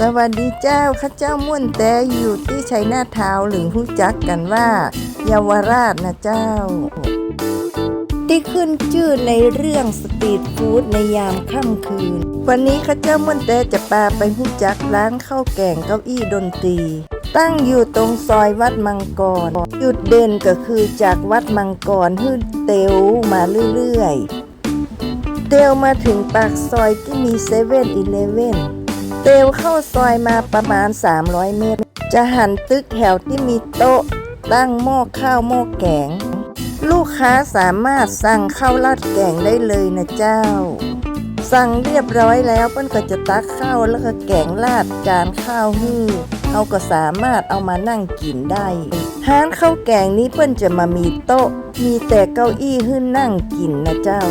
สวัสดีเจ้าข้าเจ้าม่วนแต่อยู่ที่ชัยนาทาวหรือรู้จักกันว่าเยาวราชนะเจ้า ที่ขึ้นชื่อในเรื่องสตรีทฟู้ดในยามค่ำคืน วันนี้ข้าเจ้าม่วนแต่จะพาไปรู้จักร้านข้าวแกงเก้าอี้ดนตรี ตั้งอยู่ตรงซอยวัดมังกร จุดเด่นก็คือจากวัดมังกรขึ้นเตวมาเรื่อยๆ เตวมาถึงปากซอยที่มีเซเว่นอีเลเว่น เตวเข้าซอยมาประมาณ 300 เมตร จะหันตึกแถวที่มีโต๊ะ ตั้งหม้อข้าวหม้อแกง ลูกค้าสามารถสั่งข้าวราดแกงได้เลยนะเจ้า สั่งเรียบร้อยแล้วเปิ้นก็จะตักข้าวแล้วก็แกงราดจานข้าวฮื้อเขาก็สามารถเอามานั่งกินได้ร้านข้าวแกงนี้เปิ้นจะมามีโต๊ะ มีแต่เก้าอี้ให้นั่งกินนะเจ้า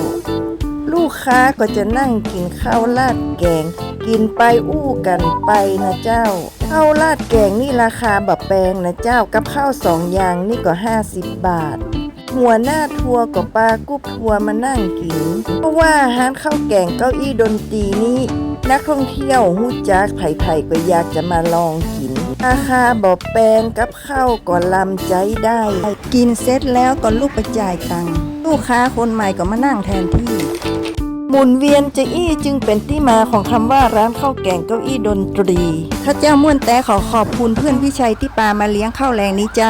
ลูกค้าก็จะนั่งกินข้าวราดแกง กินไปอู้กันไปนะเจ้าข้าวราดแกงนี่ราคาแบบแพงนะเจ้ากับข้าวสองอย่างนี่ก็ 50 บาท หัวหน้าทัวร์กับปลากุ๊บทัวร์มานั่งกิน เพราะว่าร้านข้าวแกงเก้าอี้ดนตรีนี้นักท่องเที่ยวหูจักไผ่ๆก็อยากจะมาลองกินราคาบอกแพงกับข้าวก็ลำใจได้ กินเสร็จแล้วก็ลูกไปจ่ายตังค์ลูกค้าคนใหม่ก็มานั่งแทนที่ หมุนเวียนจะอี้จึงเป็นที่มาของคำว่าร้านข้าวแกงเก้าอี้ดนตรีข้าเจ้าม่วนแต่ขอขอบคุณเพื่อนพี่ชัยที่ปามาเลี้ยงข้าวแรงนี้จ้า